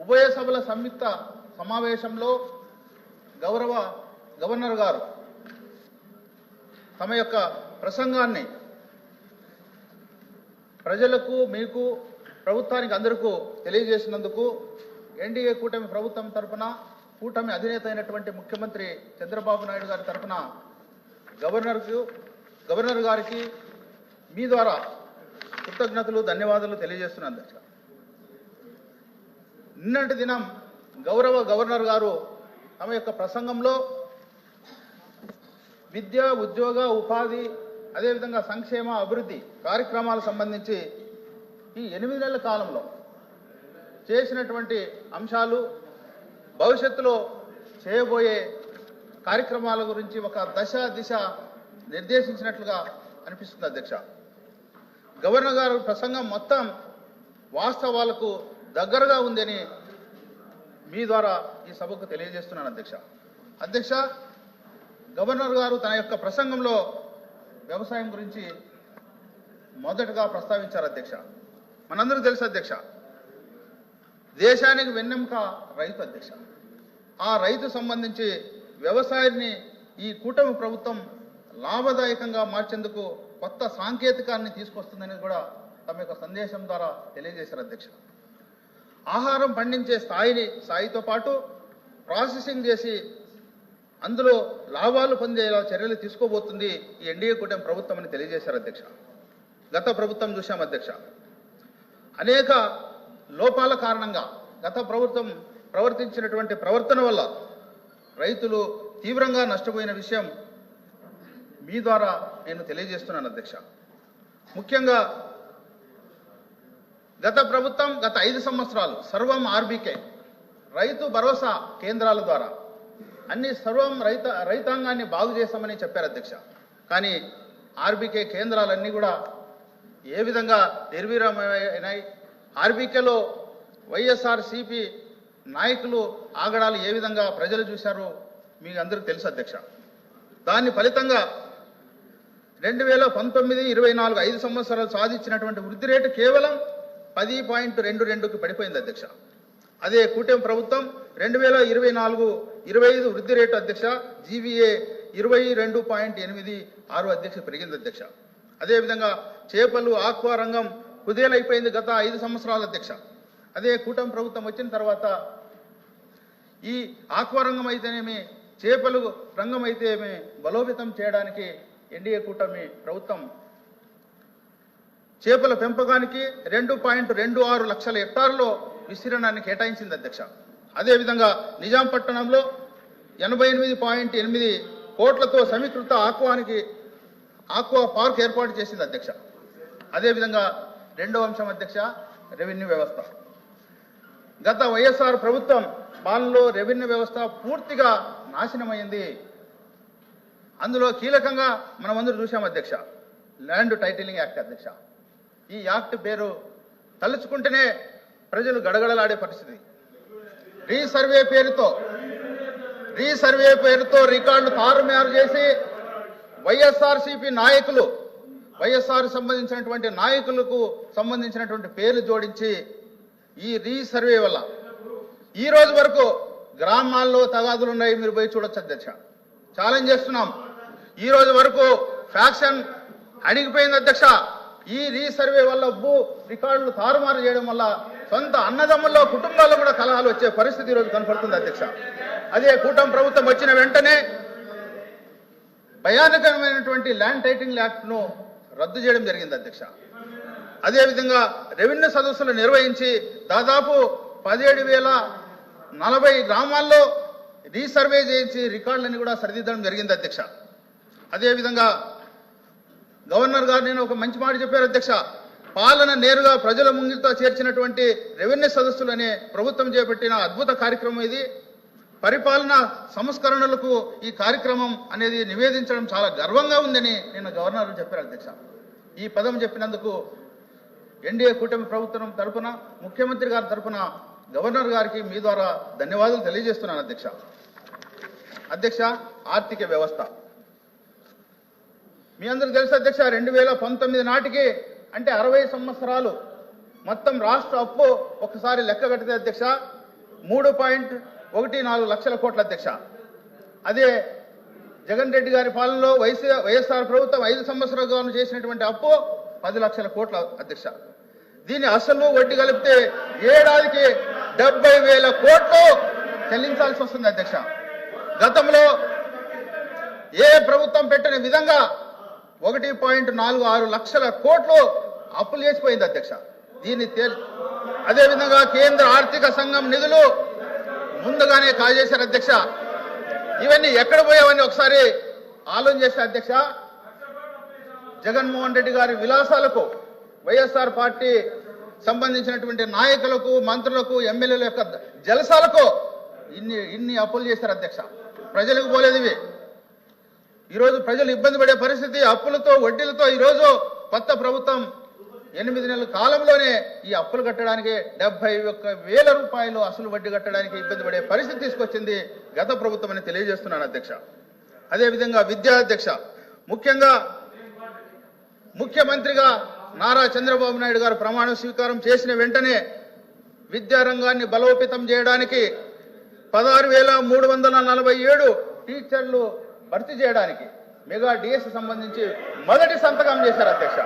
ఉభయ సభల సంయుక్త సమావేశంలో గౌరవ గవర్నర్ గారు తమ యొక్క ప్రసంగాన్ని ప్రజలకు మీకు ప్రభుత్వానికి అందరికీ తెలియజేసినందుకు ఎన్డీఏ కూటమి ప్రభుత్వం తరఫున కూటమి అధినేత అయినటువంటి ముఖ్యమంత్రి చంద్రబాబు నాయుడు గారి తరఫున గవర్నర్కు గవర్నర్ గారికి మీ ద్వారా కృతజ్ఞతలు ధన్యవాదాలు తెలియజేస్తున్నాను అధ్యక్ష. నిన్నటి దినం గౌరవ గవర్నర్ గారు తమ యొక్క ప్రసంగంలో విద్య ఉద్యోగ ఉపాధి అదేవిధంగా సంక్షేమ అభివృద్ధి కార్యక్రమాలకు సంబంధించి ఈ ఎనిమిది నెలల కాలంలో చేసినటువంటి అంశాలు భవిష్యత్తులో చేయబోయే కార్యక్రమాల గురించి ఒక దశ దిశ నిర్దేశించినట్లుగా అనిపిస్తుంది అధ్యక్ష. గవర్నర్ గారు ప్రసంగం మొత్తం వాస్తవాలకు దగ్గరగా ఉందని మీ ద్వారా ఈ సభకు తెలియజేస్తున్నాను అధ్యక్ష. అధ్యక్ష గవర్నర్ గారు తన యొక్క ప్రసంగంలో వ్యవసాయం గురించి మొదటగా ప్రస్తావించారు అధ్యక్ష. మనందరికీ తెలుసు అధ్యక్ష. దేశానికి వెన్నెముక రైతు అధ్యక్ష. ఆ రైతు సంబంధించి వ్యవసాయాన్ని ఈ కూటమి ప్రభుత్వం లాభదాయకంగా మార్చేందుకు కొత్త సాంకేతికాన్ని తీసుకొస్తుందని కూడా తమ యొక్క సందేశం ద్వారా తెలియజేశారు అధ్యక్ష. ఆహారం పండించే స్థాయిని స్థాయితో పాటు ప్రాసెసింగ్ చేసి అందులో లాభాలు పొందేలా చర్యలు తీసుకోబోతుంది ఈ ఎన్డీఏ కూటమి ప్రభుత్వం అని తెలియజేశారు అధ్యక్ష. గత ప్రభుత్వం చూశాం అధ్యక్ష. అనేక లోపాల కారణంగా గత ప్రభుత్వం ప్రవర్తించినటువంటి ప్రవర్తన వల్ల రైతులు తీవ్రంగా నష్టపోయిన విషయం మీ ద్వారా నేను తెలియజేస్తున్నాను అధ్యక్ష. ముఖ్యంగా గత ప్రభుత్వం గత ఐదు సంవత్సరాలు సర్వం ఆర్బీకే రైతు భరోసా కేంద్రాల ద్వారా అన్ని సర్వం రైత రైతాంగాన్ని బాగు చేస్తామని చెప్పారు అధ్యక్ష. కానీ ఆర్బీకే కేంద్రాలన్నీ కూడా ఏ విధంగా నిర్వీరమైనాయి ఆర్బీకేలో వైఎస్ఆర్ సిపి నాయకులు ఆగడాలు ఏ విధంగా ప్రజలు చూశారో? మీకు అందరికీ తెలుసు అధ్యక్ష. దాని ఫలితంగా రెండు వేల పంతొమ్మిది ఇరవై నాలుగు ఐదు సంవత్సరాలు సాధించినటువంటి వృద్ధి రేటు కేవలం పది పాయింట్ రెండు రెండుకి పడిపోయింది అధ్యక్ష. అదే కూటమి ప్రభుత్వం రెండు వేల ఇరవై నాలుగు ఇరవై ఐదు వృద్ధి రేటు అధ్యక్ష జీవీఏ ఇరవై రెండు పాయింట్ ఎనిమిది ఆరు అధ్యక్ష పెరిగింది అధ్యక్ష. అదేవిధంగా చేపలు ఆక్వా రంగం కుదేలైపోయింది గత ఐదు సంవత్సరాల అధ్యక్ష. అదే కూటమి ప్రభుత్వం వచ్చిన తర్వాత ఈ ఆక్వా రంగం అయితేనేమి చేపలు రంగం అయితేమి బలోపేతం చేయడానికి ఎన్డీఏ కూటమి ప్రభుత్వం చేపల పెంపకానికి రెండు పాయింట్ రెండు ఆరు లక్షల హెక్టార్లో విస్తీర్ణాన్ని కేటాయించింది అధ్యక్ష. అదేవిధంగా నిజాం పట్టణంలో ఎనభై ఎనిమిది పాయింట్ ఎనిమిది కోట్లతో సమీకృత ఆక్వానికి ఆక్వా పార్క్ ఏర్పాటు చేసింది అధ్యక్ష. అదేవిధంగా రెండవ అంశం అధ్యక్ష రెవెన్యూ వ్యవస్థ. గత వైఎస్ఆర్ ప్రభుత్వం పాలనలో రెవెన్యూ వ్యవస్థ పూర్తిగా నాశనమైంది. అందులో కీలకంగా మనం అందరూ చూసాం అధ్యక్ష. ల్యాండ్ టైటిలింగ్ యాక్ట్ అధ్యక్ష. ఈ యాక్ట్ పేరు తలుచుకుంటేనే ప్రజలు గడగడలాడే పరిస్థితి. రీసర్వే పేరుతో రీసర్వే పేరుతో రికార్డులు తారుమారు చేసి వైఎస్ఆర్సీపీ నాయకులు వైఎస్ఆర్ సంబంధించినటువంటి నాయకులకు సంబంధించినటువంటి పేర్లు జోడించి ఈ రీసర్వే వల్ల ఈ రోజు వరకు గ్రామాల్లో తగాదులు ఉన్నాయి మీరు పోయి చూడొచ్చు అధ్యక్ష. ఛాలెంజ్ చేస్తున్నాం. ఈ రోజు వరకు ఫ్యాక్షన్ అణిగిపోయింది అధ్యక్ష. ఈ రీసర్వే వల్ల భూ రికార్డులు తారుమారు చేయడం వల్ల సొంత అన్నదమ్ముల్లో కుటుంబాల్లో కూడా కలహాలు వచ్చే పరిస్థితి ఈరోజు రోజు కనపడుతుంది అధ్యక్ష. అదే కూటమి ప్రభుత్వం వచ్చిన వెంటనే భయానకరమైనటువంటి ల్యాండ్ టైటింగ్ యాక్ట్ను రద్దు చేయడం జరిగింది అధ్యక్ష. అదేవిధంగా రెవెన్యూ సదస్సులు నిర్వహించి దాదాపు పదిహేడు వేల నలభై గ్రామాల్లో రీసర్వే చేయించి రికార్డులన్నీ కూడా సరిదిద్దడం జరిగింది అధ్యక్ష. అదేవిధంగా గవర్నర్ గారు నేను ఒక మంచి మాట చెప్పారు అధ్యక్ష. పాలన నేరుగా ప్రజల ముంగితో చేర్చినటువంటి రెవెన్యూ సదస్సులు అనే ప్రభుత్వం చేపట్టిన అద్భుత కార్యక్రమం ఇది. పరిపాలన సంస్కరణలకు ఈ కార్యక్రమం అనేది నివేదించడం చాలా గర్వంగా ఉందని నేను గవర్నర్ చెప్పారు అధ్యక్ష. ఈ పదం చెప్పినందుకు ఎన్డీఏ కూటమి ప్రభుత్వం తరఫున ముఖ్యమంత్రి గారి తరఫున గవర్నర్ గారికి మీ ద్వారా ధన్యవాదాలు తెలియజేస్తున్నాను అధ్యక్ష. అధ్యక్ష ఆర్థిక వ్యవస్థ. మీ అందరికి తెలుసు అధ్యక్ష రెండు వేల పంతొమ్మిది నాటికి అంటే అరవై సంవత్సరాలు మొత్తం రాష్ట్ర అప్పు ఒకసారి లెక్క పెడితే అధ్యక్ష మూడు పాయింట్ ఒకటి నాలుగు లక్షల కోట్ల అధ్యక్ష. అదే జగన్ రెడ్డి గారి పాలనలో వైసీ వైఎస్ఆర్ ప్రభుత్వం ఐదు సంవత్సరాలు చేసినటువంటి అప్పు పది లక్షల కోట్ల అధ్యక్ష. దీని అసలు వడ్డీ కలిపితే ఏడాదికి డెబ్బై వేల కోట్లు చెల్లించాల్సి వస్తుంది అధ్యక్ష. గతంలో ఏ ప్రభుత్వం పెట్టని విధంగా ఒకటి పాయింట్ నాలుగు ఆరు లక్షల కోట్లు అప్పులు చేసిపోయింది అధ్యక్ష. దీన్ని తేల్ అదేవిధంగా కేంద్ర ఆర్థిక సంఘం నిధులు ముందుగానే కాజేశారు అధ్యక్ష. ఇవన్నీ ఎక్కడ పోయావని ఒకసారి ఆలోచన చేసే అధ్యక్ష. జగన్మోహన్ రెడ్డి గారి విలాసాలకు వైఎస్ఆర్ పార్టీ సంబంధించినటువంటి నాయకులకు మంత్రులకు ఎమ్మెల్యేల యొక్క జలసాలకు ఇన్ని ఇన్ని అప్పులు చేశారు అధ్యక్ష. ప్రజలకు పోలేదు ఇవి. ఈరోజు ప్రజలు ఇబ్బంది పడే పరిస్థితి అప్పులతో వడ్డీలతో ఈరోజు కొత్త ప్రభుత్వం ఎనిమిది నెలల కాలంలోనే ఈ అప్పులు కట్టడానికి డెబ్బై ఒక్క వేల రూపాయలు అసలు వడ్డీ కట్టడానికి ఇబ్బంది పడే పరిస్థితి తీసుకొచ్చింది గత ప్రభుత్వం అని తెలియజేస్తున్నాను అధ్యక్ష. అదేవిధంగా విద్యా అధ్యక్ష ముఖ్యంగా ముఖ్యమంత్రిగా నారా చంద్రబాబు నాయుడు గారు ప్రమాణ స్వీకారం చేసిన వెంటనే విద్యారంగాన్ని బలోపేతం చేయడానికి పదహారు వేల మూడు వందల నలభై ఏడు టీచర్లు భర్తీ చేయడానికి మెగా డిఎస్ సంబంధించి మొదటి సంతకం చేశారు అధ్యక్ష.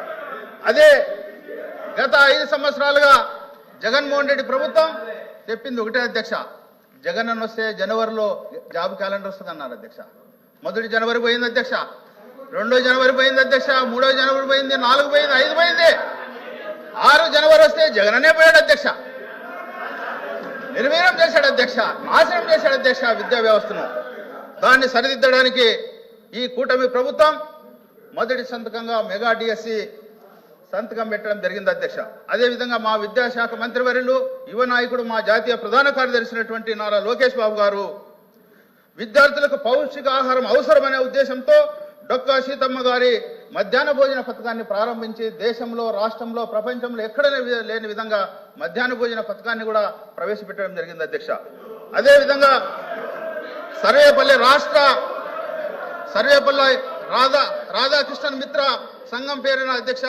అదే గత ఐదు సంవత్సరాలుగా జగన్మోహన్ రెడ్డి ప్రభుత్వం చెప్పింది ఒకటే అధ్యక్ష జగన్ అని వస్తే జనవరిలో జాబ్ క్యాలెండర్ వస్తుంది అన్నారు అధ్యక్ష. మొదటి జనవరి పోయింది అధ్యక్ష రెండో జనవరి పోయింది అధ్యక్ష మూడో జనవరి పోయింది నాలుగు పోయింది ఐదు పోయింది. ఆరు జనవరి వస్తే జగననే పోయాడు అధ్యక్ష. నిర్వీర్యం చేశాడు అధ్యక్ష నాశనం చేశాడు అధ్యక్ష విద్యా వ్యవస్థను. దాన్ని సరిదిద్దడానికి ఈ కూటమి ప్రభుత్వం మొదటి సంతకంగా మెగా డిఎస్సి సంతకం పెట్టడం జరిగింది అధ్యక్ష. అదేవిధంగా మా విద్యాశాఖ మంత్రివర్యులు యువ నాయకుడు మా జాతీయ ప్రధాన కార్యదర్శినటువంటి నారా లోకేష్ బాబు గారు విద్యార్థులకు పౌష్టికాహారం అవసరమనే ఉద్దేశంతో డొక్కా సీతమ్మ గారి మధ్యాహ్న భోజన పథకాన్ని ప్రారంభించి దేశంలో రాష్ట్రంలో ప్రపంచంలో ఎక్కడ లేని విధంగా మధ్యాహ్న భోజన పథకాన్ని కూడా ప్రవేశపెట్టడం జరిగింది అధ్యక్ష. అదేవిధంగా సర్వేపల్లి రాష్ట్ర సర్వేపల్లి రాధా రాధాకృష్ణన్ మిత్ర సంఘం పేరున అధ్యక్ష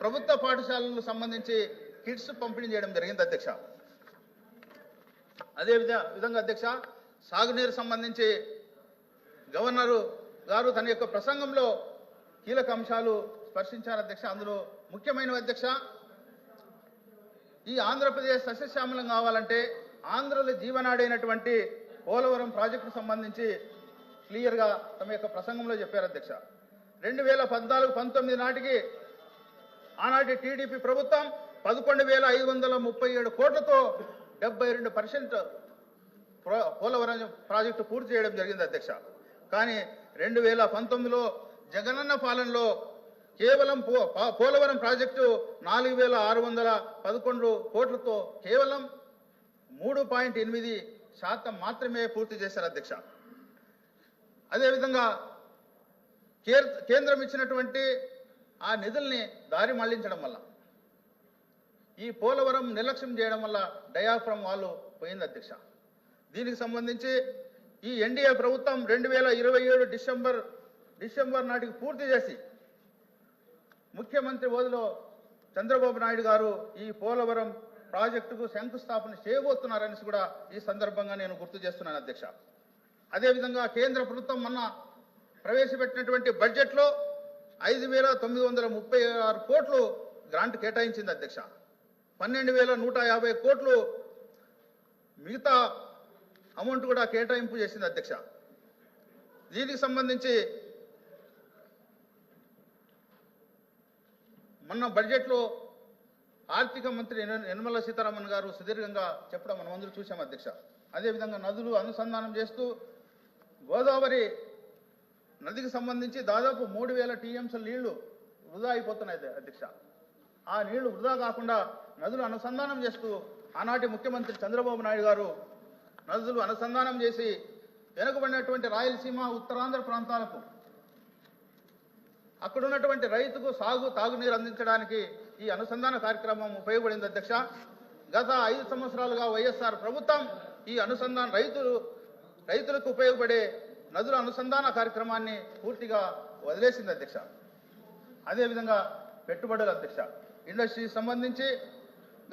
ప్రభుత్వ పాఠశాలలకు సంబంధించి కిట్స్ పంపిణీ చేయడం జరిగింది అధ్యక్ష. అదే విధ- విధంగా అధ్యక్ష సాగునీరు సంబంధించి గవర్నరు గారు తన యొక్క ప్రసంగంలో కీలక అంశాలు స్పర్శించారు అధ్యక్ష. అందులో ముఖ్యమైన అధ్యక్ష ఈ ఆంధ్రప్రదేశ్ సస్యశ్యామలం కావాలంటే ఆంధ్రుల జీవనాడైనటువంటి పోలవరం ప్రాజెక్టు సంబంధించి క్లియర్గా తమ యొక్క ప్రసంగంలో చెప్పారు అధ్యక్ష. రెండు వేల పద్నాలుగు పంతొమ్మిది నాటికి ఆనాటి టీడీపీ ప్రభుత్వం పదకొండు వేల ఐదు వందల ముప్పై ఏడు కోట్లతో డెబ్బై రెండు పర్సెంట్ పోలవరం ప్రాజెక్టు పూర్తి చేయడం జరిగింది అధ్యక్ష. కానీ రెండు వేల పంతొమ్మిదిలో జగనన్న పాలనలో కేవలం పో పోలవరం ప్రాజెక్టు నాలుగు వేల ఆరు వందల పదకొండు కోట్లతో కేవలం మూడు పాయింట్ ఎనిమిది శాతం మాత్రమే పూర్తి చేశారు అధ్యక్ష. అదేవిధంగా కేర్- కేంద్రం ఇచ్చినటువంటి ఆ నిధుల్ని దారి మళ్ళించడం వల్ల ఈ పోలవరం నిర్లక్ష్యం చేయడం వల్ల డయాఫ్రమ్ వాళ్ళు పోయింది అధ్యక్ష. దీనికి సంబంధించి ఈ ఎన్డీఏ ప్రభుత్వం రెండు వేల ఇరవై ఏడు డిసెంబర్ డిసెంబర్ నాటికి పూర్తి చేసి ముఖ్యమంత్రి హోదాలో చంద్రబాబు నాయుడు గారు ఈ పోలవరం ప్రాజెక్టుకు శంకుస్థాపన చేయబోతున్నారని కూడా ఈ సందర్భంగా నేను గుర్తు చేస్తున్నాను అధ్యక్ష. అదేవిధంగా కేంద్ర ప్రభుత్వం మొన్న ప్రవేశపెట్టినటువంటి బడ్జెట్లో ఐదు వేల తొమ్మిది వందల ముప్పై ఆరు కోట్లు గ్రాంట్ కేటాయించింది అధ్యక్ష. పన్నెండు వేల నూట యాభై కోట్లు మిగతా అమౌంట్ కూడా కేటాయింపు చేసింది అధ్యక్ష. దీనికి సంబంధించి మొన్న బడ్జెట్లో ఆర్థిక మంత్రి నిర్మలా సీతారామన్ గారు సుదీర్ఘంగా చెప్పడం మనం అందరూ చూసాం అధ్యక్ష. అదేవిధంగా నదులు అనుసంధానం చేస్తూ గోదావరి నదికి సంబంధించి దాదాపు మూడు వేల టీఎంసీ నీళ్ళు వృధా అయిపోతున్నాయి అధ్యక్ష. ఆ నీళ్ళు వృధా కాకుండా నదులు అనుసంధానం చేస్తూ ఆనాటి ముఖ్యమంత్రి చంద్రబాబు నాయుడు గారు నదులు అనుసంధానం చేసి వెనుకబడినటువంటి రాయలసీమ ఉత్తరాంధ్ర ప్రాంతాలకు అక్కడున్నటువంటి రైతుకు సాగు తాగునీరు అందించడానికి ఈ అనుసంధాన కార్యక్రమం ఉపయోగపడింది అధ్యక్ష. గత ఐదు సంవత్సరాలుగా వైఎస్ఆర్ ప్రభుత్వం ఈ అనుసంధాన రైతులు రైతులకు ఉపయోగపడే నదుల అనుసంధాన కార్యక్రమాన్ని పూర్తిగా వదిలేసింది అధ్యక్ష. అదేవిధంగా పెట్టుబడుల అధ్యక్ష. ఇండస్ట్రీకి సంబంధించి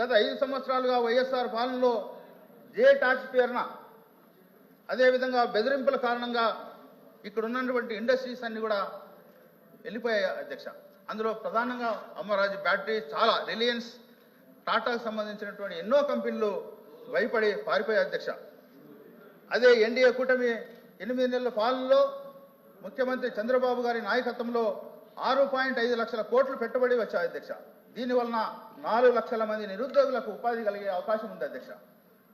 గత ఐదు సంవత్సరాలుగా వైఎస్ఆర్ పాలనలో జే ట్యాక్స్ పేరున అదేవిధంగా బెదిరింపుల కారణంగా ఇక్కడ ఉన్నటువంటి ఇండస్ట్రీస్ అన్ని కూడా వెళ్ళిపోయాయి అధ్యక్ష. అందులో ప్రధానంగా అమరాజు బ్యాటరీ చాలా రిలయన్స్ టాటాకు సంబంధించినటువంటి ఎన్నో కంపెనీలు భయపడి పారిపోయే అధ్యక్ష. అదే ఎన్డీఏ కూటమి ఎనిమిది నెలల పాలనలో ముఖ్యమంత్రి చంద్రబాబు గారి నాయకత్వంలో ఆరు పాయింట్ ఐదు లక్షల కోట్లు పెట్టుబడి వచ్చాయి అధ్యక్ష. దీనివలన నాలుగు లక్షల మంది నిరుద్యోగులకు ఉపాధి కలిగే అవకాశం ఉంది అధ్యక్ష.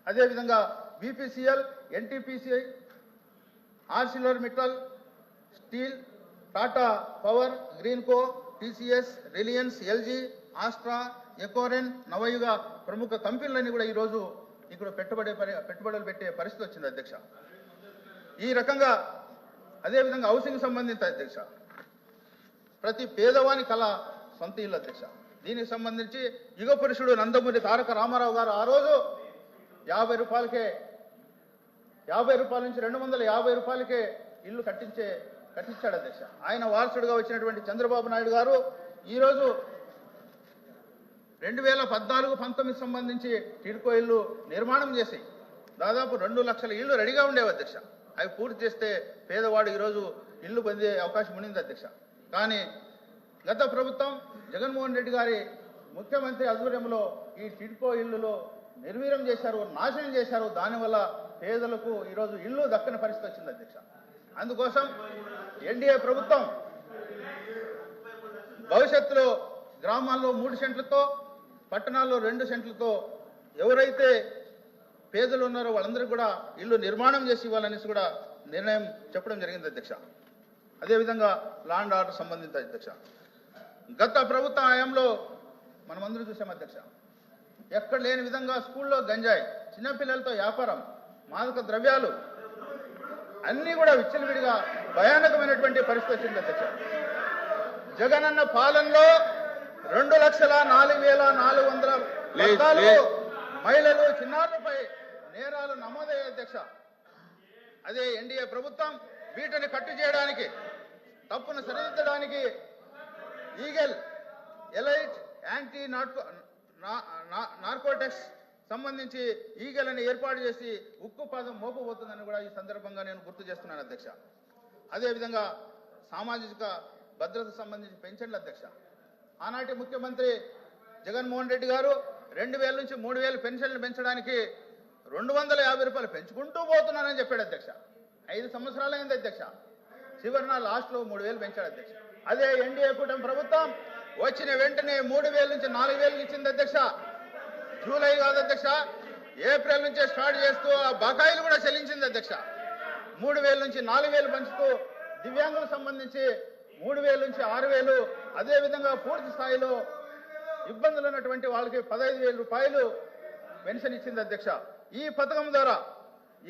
అదేవిధంగా BPCL NTPC Arcelor Mittal steel Tata power Greenko TCS Reliance LG Astra Ecoren Navayuga ప్రముఖ కంపెనీలన్నీ కూడా ఈరోజు ఇక్కడ పెట్టుబడి పెట్టుబడులు పెట్టే పరిస్థితి వచ్చింది అధ్యక్ష. ఈ రకంగా అదేవిధంగా హౌసింగ్ సంబంధిత అధ్యక్ష. ప్రతి పేదవాని కళ సొంత ఇల్లు అధ్యక్ష. దీనికి సంబంధించి యుగ పురుషుడు నందమూరి తారక రామారావు గారు ఆ రోజు యాభై రూపాయలకే యాభై రూపాయల నుంచి రెండు వందల యాభై రూపాయలకే ఇల్లు కట్టించే కట్టించాడు అధ్యక్ష ఆయన వారసుడుగా వచ్చినటువంటి చంద్రబాబు నాయుడు గారు ఈరోజు రెండు వేల పద్నాలుగు పంతొమ్మిది సంబంధించి టిడ్కో ఇల్లు నిర్మాణం చేసి దాదాపు రెండు లక్షల ఇల్లు రెడీగా ఉండేవి అధ్యక్ష. అవి పూర్తి చేస్తే పేదవాడు ఈరోజు ఇల్లు పొందే అవకాశం ఉండింది అధ్యక్ష. కానీ గత ప్రభుత్వం జగన్మోహన్ రెడ్డి గారి ముఖ్యమంత్రి ఆధ్వర్యంలో ఈ టిడ్కో ఇల్లులో నిర్వీర్యం చేశారు నాశనం చేశారు దానివల్ల పేదలకు ఈరోజు ఇల్లు దక్కని పరిస్థితి వచ్చింది అధ్యక్ష. అందుకోసం ఎన్డీఏ ప్రభుత్వం భవిష్యత్తులో గ్రామాల్లో మూడు సెంట్లతో పట్టణాల్లో రెండు సెంట్లతో ఎవరైతే పేదలు ఉన్నారో వాళ్ళందరికీ కూడా ఇల్లు నిర్మాణం చేసి ఇవ్వాలనేసి కూడా నిర్ణయం చెప్పడం జరిగింది అధ్యక్ష. అదేవిధంగా లాండ్ ఆర్డర్ సంబంధిత అధ్యక్ష. గత ప్రభుత్వ హయాంలో మనమందరం చూసాం అధ్యక్ష. ఎక్కడ లేని విధంగా స్కూల్లో గంజాయి చిన్నపిల్లలతో వ్యాపారం మాదక ద్రవ్యాలు అన్నీ కూడా విచ్చలవిడిగా భయానకమైనటువంటి పరిస్థితి వచ్చింది అధ్యక్ష జగనన్న పాలనలో రెండు లక్షల నాలుగు వేల నాలుగు వందల. మహిళలు చిన్నారులపై నేరాలు నమోదయ్యాయి అధ్యక్ష అదే ఎన్డీఏ ప్రభుత్వం వీటిని కట్టు చేయడానికి తప్పును సరిదిద్దడానికి eagle elite anti narco narcotics సంబంధించి ఈగలను ఏర్పాటు చేసి ఉక్కు పాదం మోపబోతుందని కూడా ఈ సందర్భంగా నేను గుర్తు చేస్తున్నాను అధ్యక్ష. అదేవిధంగా సామాజిక భద్రత సంబంధించి పెన్షన్ల అధ్యక్ష. ఆనాటి ముఖ్యమంత్రి జగన్మోహన్ రెడ్డి గారు రెండు వేల నుంచి మూడు వేలు పెన్షన్లు పెంచడానికి రెండు వందల యాభై రూపాయలు పెంచుకుంటూ పోతున్నానని చెప్పాడు అధ్యక్ష. ఐదు సంవత్సరాలైంది అధ్యక్ష. చివరిన లాస్ట్లో మూడు వేలు పెంచాడు అధ్యక్ష. అదే ఎన్డీఏ కూటమి ప్రభుత్వం వచ్చిన వెంటనే మూడు వేల నుంచి నాలుగు వేలు ఇచ్చింది అధ్యక్ష. జూలై కాదు అధ్యక్ష. ఏప్రిల్ నుంచే స్టార్ట్ చేస్తూ ఆ బకాయిలు కూడా చెల్లించింది అధ్యక్ష. మూడు వేల నుంచి నాలుగు వేలు పంచుతూ దివ్యాంగులకు సంబంధించి మూడు వేల నుంచి ఆరు వేలు అదేవిధంగా పూర్తి స్థాయిలో ఇబ్బందులు ఉన్నటువంటి వాళ్ళకి పదహైదు వేల రూపాయలు పెన్షన్ ఇచ్చింది అధ్యక్ష. ఈ పథకం ద్వారా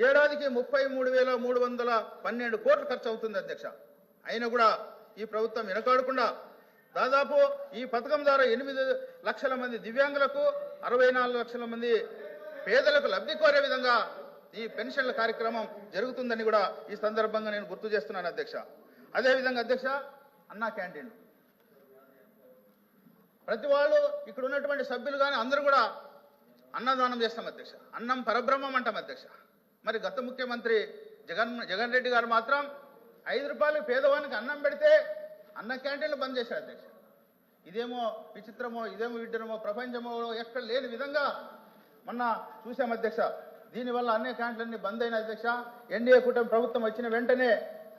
ఏడాదికి ముప్పై మూడు వేల మూడు వందల పన్నెండు కోట్లు ఖర్చు అవుతుంది అధ్యక్ష. అయినా కూడా ఈ ప్రభుత్వం వెనకాడకుండా దాదాపు ఈ పథకం ద్వారా ఎనిమిది లక్షల మంది దివ్యాంగులకు అరవై నాలుగు లక్షల మంది పేదలకు లబ్ధి కోరే విధంగా ఈ పెన్షన్ల కార్యక్రమం జరుగుతుందని కూడా ఈ సందర్భంగా నేను గుర్తు చేస్తున్నాను అధ్యక్ష. అదేవిధంగా అధ్యక్ష అన్నా క్యాంటీన్. ప్రతి వాళ్ళు ఇక్కడ ఉన్నటువంటి సభ్యులు కానీ అందరూ కూడా అన్నదానం చేస్తాం అధ్యక్ష. అన్నం పరబ్రహ్మం అంటాం అధ్యక్ష. మరి గత ముఖ్యమంత్రి జగన్ జగన్ రెడ్డి గారు మాత్రం ఐదు రూపాయలు పేదవానికి అన్నం పెడితే అన్న క్యాంటీన్లు బంద్ చేశాడు అధ్యక్ష. ఇదేమో విచిత్రమో ఇదేమో విడ్డరమో ప్రపంచమో ఎక్కడ లేని విధంగా మొన్న చూసాం అధ్యక్ష. దీనివల్ల అన్ని క్యాంటీన్లన్నీ బంద్ అయిన అధ్యక్ష. ఎన్డీఏ కూటమి ప్రభుత్వం వచ్చిన వెంటనే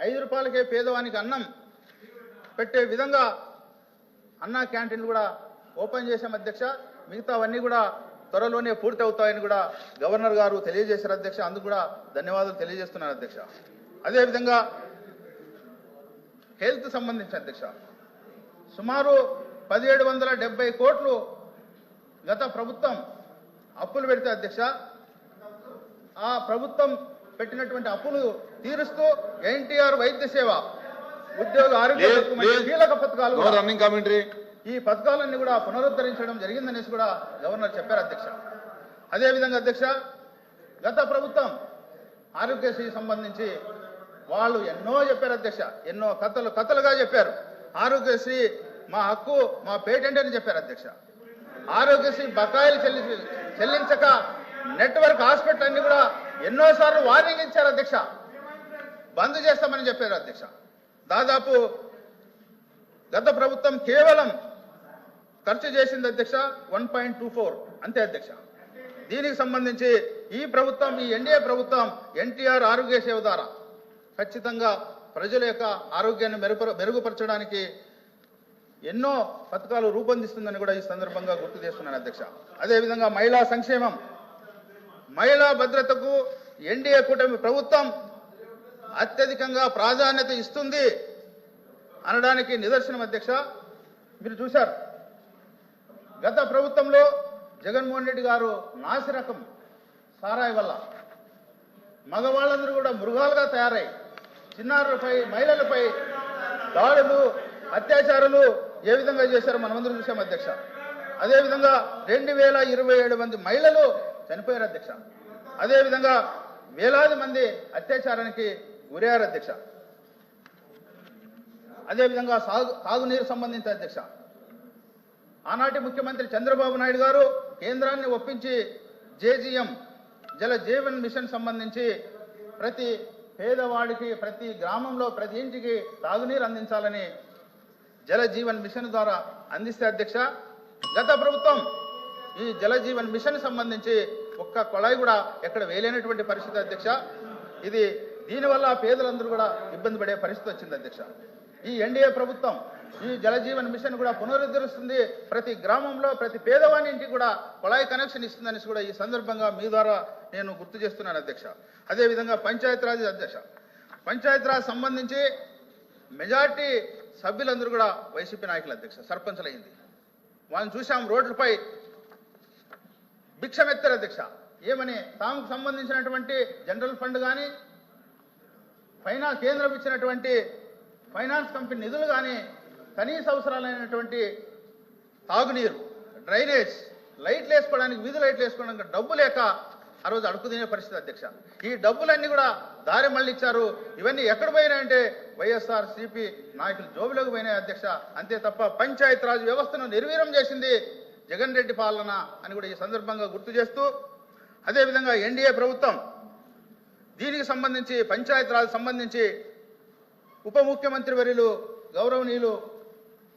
ఐదు రూపాయలకే పేదవానికి అన్నం పెట్టే విధంగా అన్న క్యాంటీన్లు కూడా ఓపెన్ చేశాం అధ్యక్ష. మిగతావన్నీ కూడా త్వరలోనే పూర్తి అవుతాయని కూడా గవర్నర్ గారు తెలియజేశారు అధ్యక్ష. అందుకు కూడా ధన్యవాదాలు తెలియజేస్తున్నాను అధ్యక్ష. అదేవిధంగా హెల్త్ సంబంధించి అధ్యక్ష. సుమారు పదిహేడు వందల డెబ్బై కోట్లు గత ప్రభుత్వం అప్పులు పెడితే అధ్యక్ష. ఆ ప్రభుత్వం పెట్టినటువంటి అప్పులు తీరుస్తూ ఎన్టీఆర్ వైద్య సేవ ఉద్యోగ ఆరోగ్య. కీలక పథకాలు ఈ పథకాలన్నీ కూడా పునరుద్ధరించడం జరిగిందనేసి కూడా గవర్నర్ చెప్పారు అధ్యక్ష. అదేవిధంగా అధ్యక్ష గత ప్రభుత్వం ఆరోగ్యశ్రీ సంబంధించి వాళ్ళు ఎన్నో చెప్పారు అధ్యక్ష. ఎన్నో కథలు కథలుగా చెప్పారు. ఆరోగ్యశ్రీ మా హక్కు మా పేటెంట్ అని చెప్పారు అధ్యక్ష. ఆరోగ్యశ్రీ బకాయిలు చెల్లి చెల్లించక నెట్వర్క్ హాస్పిటల్ అన్ని కూడా ఎన్నోసార్లు వార్నింగ్ ఇచ్చారు అధ్యక్ష. బంద్ చేస్తామని చెప్పారు అధ్యక్ష. దాదాపు గత ప్రభుత్వం కేవలం ఖర్చు చేసింది అధ్యక్ష వన్ పాయింట్ టూ ఫోర్. అంతే అధ్యక్ష. దీనికి సంబంధించి ఈ ప్రభుత్వం ఈ ఎన్డీఏ ప్రభుత్వం ఎన్టీఆర్ ఆరోగ్య సేవ ద్వారా ఖచ్చితంగా ప్రజల యొక్క ఆరోగ్యాన్ని మెరుగు మెరుగుపరచడానికి ఎన్నో పథకాలు రూపొందిస్తుందని కూడా ఈ సందర్భంగా గుర్తు చేస్తున్నాను అధ్యక్ష. అదేవిధంగా మహిళా సంక్షేమం. మహిళా భద్రతకు ఎన్డీఏ కూటమి ప్రభుత్వం అత్యధికంగా ప్రాధాన్యత ఇస్తుంది అనడానికి నిదర్శనం అధ్యక్ష. మీరు చూశారు. గత ప్రభుత్వంలో జగన్మోహన్ రెడ్డి గారు నాసిరకం సారాయి వల్ల మగవాళ్ళందరూ కూడా మృగాలుగా తయారయ్యి చిన్నారులపై మహిళలపై దాడులు అత్యాచారాలు ఏ విధంగా చేశారో మనమందరం చూసాం అధ్యక్ష. అదేవిధంగా రెండు వేల ఇరవై ఏడు మంది మహిళలు చనిపోయారు అధ్యక్ష. అదేవిధంగా వేలాది మంది అత్యాచారానికి గురయ్యారు అధ్యక్ష. అదేవిధంగా సాగు తాగునీరు సంబంధించి అధ్యక్ష. ఆనాటి ముఖ్యమంత్రి చంద్రబాబు నాయుడు గారు కేంద్రాన్ని ఒప్పించి జేజీఎం జల జీవన్ మిషన్ సంబంధించి ప్రతి పేదవాడికి ప్రతి గ్రామంలో ప్రతి ఇంటికి తాగునీరు అందించాలని జల జీవన్ మిషన్ ద్వారా అందిస్తే అధ్యక్ష గత ప్రభుత్వం ఈ జల జీవన్ మిషన్ సంబంధించి ఒక్క కొళాయి కూడా ఎక్కడ వేయలేనటువంటి పరిస్థితి అధ్యక్ష. ఇది దీనివల్ల పేదలందరూ కూడా ఇబ్బంది పడే పరిస్థితి వచ్చింది అధ్యక్ష. ఈ ఎన్డీఏ ప్రభుత్వం ఈ జల జీవన్ మిషన్ కూడా పునరుద్ధరిస్తుంది. ప్రతి గ్రామంలో ప్రతి పేదవాని ఇంటికి కూడా కొళాయి కనెక్షన్ ఇస్తుందని కూడా ఈ సందర్భంగా మీ ద్వారా నేను గుర్తు చేస్తున్నాను అధ్యక్ష. అదేవిధంగా పంచాయతీరాజ్ అధ్యక్ష. పంచాయతీరాజ్ సంబంధించి మెజార్టీ సభ్యులందరూ కూడా వైసీపీ నాయకులు అధ్యక్ష సర్పంచ్లయ్యింది. వాళ్ళని చూసాం రోడ్లపై భిక్షమెత్తారు అధ్యక్ష. ఏమని? తాముకు సంబంధించినటువంటి జనరల్ ఫండ్ కానీ ఫైనాన్స్ కేంద్రం ఇచ్చినటువంటి ఫైనాన్స్ కంపెనీ నిధులు కానీ కనీస అవసరాలైనటువంటి తాగునీరు డ్రైనేజ్ లైట్లు వేసుకోవడానికి వీధి లైట్లు వేసుకోవడానికి డబ్బు లేక ఆ రోజు అడుగు తినే పరిస్థితి అధ్యక్ష. ఈ డబ్బులన్నీ కూడా దారి మళ్ళిచ్చారు. ఇవన్నీ ఎక్కడ పోయినాయంటే వైఎస్ఆర్ సిపి నాయకులు జోబులోకి పోయినాయి అధ్యక్ష. అంతే తప్ప పంచాయత్ రాజ్ వ్యవస్థను నిర్వీర్యం చేసింది జగన్ రెడ్డి పాలన అని కూడా ఈ సందర్భంగా గుర్తు చేస్తూ అదేవిధంగా ఎన్డీఏ ప్రభుత్వం దీనికి సంబంధించి పంచాయత్ రాజ్ సంబంధించి ఉప ముఖ్యమంత్రి వర్యులు గౌరవనీయులు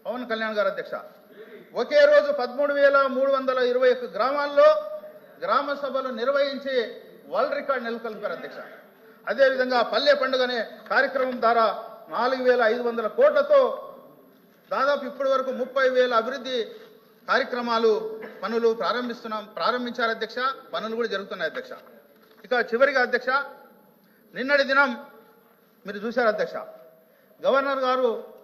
పవన్ కళ్యాణ్ గారు అధ్యక్ష. ఒకే రోజు పదమూడు వేల మూడు వందల ఇరవై ఒక్క గ్రామాల్లో గ్రామ సభలు నిర్వహించి వరల్డ్ రికార్డ్ నెలకొల్పారు అధ్యక్ష. అదేవిధంగా పల్లె పండుగ అనే కార్యక్రమం ద్వారా నాలుగు వేల ఐదు వందల కోట్లతో దాదాపు ఇప్పటి వరకు ముప్పై వేల అభివృద్ధి కార్యక్రమాలు పనులు ప్రారంభిస్తున్నాం ప్రారంభించారు అధ్యక్ష. పనులు కూడా జరుగుతున్నాయి అధ్యక్ష. ఇక చివరిగా అధ్యక్ష నిన్నటి దినం మీరు చూశారు అధ్యక్ష. గవర్నర్ గారు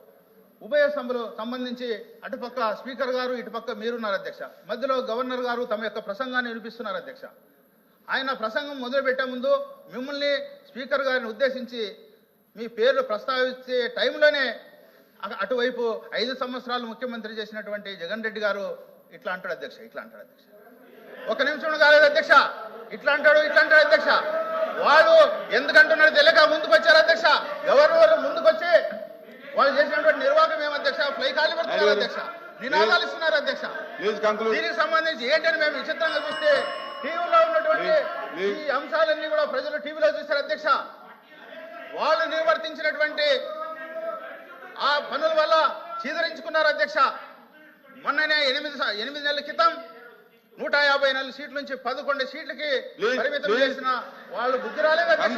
ఉభయ సభలో సంబంధించి అటుపక్క స్పీకర్ గారు ఇటుపక్క మీరున్నారు అధ్యక్ష. మధ్యలో గవర్నర్ గారు తమ యొక్క ప్రసంగాన్ని వినిపిస్తున్నారు అధ్యక్ష. ఆయన ప్రసంగం మొదలుపెట్టే ముందు మిమ్మల్ని స్పీకర్ గారిని ఉద్దేశించి మీ పేర్లు ప్రస్తావించే టైంలోనే అటువైపు ఐదు సంవత్సరాలు ముఖ్యమంత్రి చేసినటువంటి జగన్ రెడ్డి గారు ఇట్లా అంటాడు అధ్యక్ష ఇట్లా అంటాడు అధ్యక్ష. ఒక నిమిషం కాలేదు అధ్యక్ష. ఇట్లా అంటాడు ఇట్లా అంటాడు అధ్యక్ష. వాళ్ళు ఎందుకంటున్నాడు తెలియక ముందుకు వచ్చారు అధ్యక్ష. గవర్నర్ ముందుకు వచ్చి వాళ్ళు చేసినటువంటి నిర్వాహకం ఏం అధ్యక్ష? ఫ్లై ఖాళీ పెడుతున్నారు అధ్యక్ష. నినాదాలు ఇస్తున్నారు అధ్యక్ష. దీనికి సంబంధించి ఏంటని మేము విచిత్రంగా చూస్తే టీవీలో ఉన్నటువంటి ఈ అంశాలన్నీ కూడా ప్రజలు టీవీలో చూశారు అధ్యక్ష. వాళ్ళు నిర్వర్తించినటువంటి ఆ పనుల వల్ల చీదరించుకున్నారు అధ్యక్ష. మొన్ననే ఎనిమిది ఎనిమిది నెలల క్రితం నూట యాభై నాలుగు సీట్ల నుంచి పదకొండు సీట్లకి పరిమితం. చేసిన వాళ్ళు బుద్ధి రాలేదు అధ్యక్ష.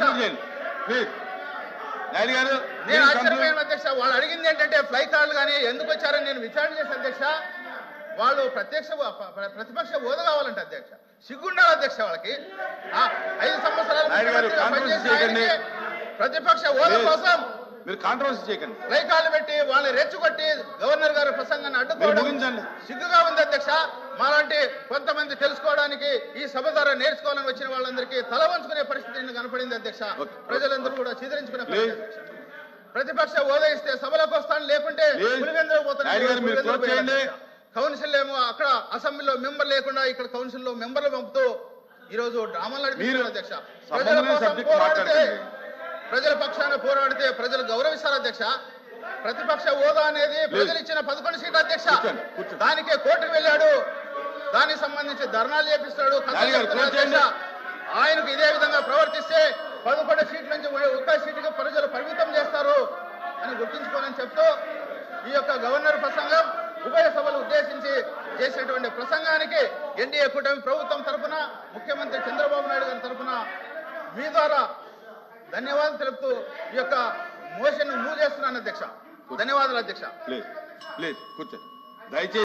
నాయుడు గారు నేను. ఆశ్చర్యపోయాను అధ్యక్ష. వాళ్ళు అడిగింది ఏంటంటే ఫ్లై కార్డులు కానీ ఎందుకు వచ్చారని నేను విచారణ చేశాను అధ్యక్ష. వాళ్ళు ప్రత్యక్ష ప్రతిపక్ష హోదా కావాలంట అధ్యక్ష. సిగ్గుండాలి అధ్యక్ష వాళ్ళకి. ఆ, ఐదు సంవత్సరాలు ప్రతిపక్ష హోదా. కోసం మీరు కాంట్రవర్సీ చేయకండి. ఫ్లై కార్డులు పెట్టి వాళ్ళని రెచ్చగొట్టి గవర్నర్ గారి ప్రసంగాన్ని అడ్డుకోవడం సిగ్గుగా ఉంది అధ్యక్ష. మాలాంటి కొంతమంది తెలుసుకోవడానికి ఈ సభ ద్వారా నేర్చుకోవాలని వచ్చిన వాళ్ళందరికీ తల వంచుకునే పరిస్థితి కనపడింది అధ్యక్ష. ప్రజలందరూ కూడా చీదరించుకునే. ప్రతిపక్ష హోదా ఇస్తే సభలకు వస్తాను లేకుంటే. కౌన్సిల్ ఏమో అక్కడ అసెంబ్లీలో మెంబర్ లేకుండా ఇక్కడ కౌన్సిల్లో మెంబర్లు పంపుతూ ఈ రోజు డ్రామాలు నడిపిస్తున్నారు అధ్యక్ష ప్రజల కోసం పోరాడితే. ప్రజల పక్షాన పోరాడితే ప్రజలు గౌరవిస్తారు అధ్యక్ష ప్రతిపక్ష హోదా అనేది ప్రజలు ఇచ్చిన పదకొండు సీట్ల అధ్యక్ష. దానికే కోర్టుకు వెళ్ళాడు దానికి సంబంధించి ధర్నాలు చేపిస్తాడు. ఆయనకు ఇదే విధంగా ప్రవర్తిస్తే పదకొండు సీట్ల నుంచి ఒక్క సీటుకి ప్రజలు పరిమితం చేస్తారు అని గుర్తుంచుకోవాలని చెప్తూ ఈ యొక్క గవర్నర్ ప్రసంగం ఉభయ సభలు ఉద్దేశించి చేసినటువంటి ప్రసంగానికి ఎన్డీఏ కూటమి ప్రభుత్వం తరపున ముఖ్యమంత్రి చంద్రబాబు నాయుడు గారి తరపున మీ ద్వారా ధన్యవాదాలు తెలుపుతూ ఈ యొక్క మోషన్ మూవ్ చేస్తున్నాను అధ్యక్ష. ధన్యవాదాలు అధ్యక్ష. ప్లీజ్ ప్లీజ్ కూర్చోండి దయచేసి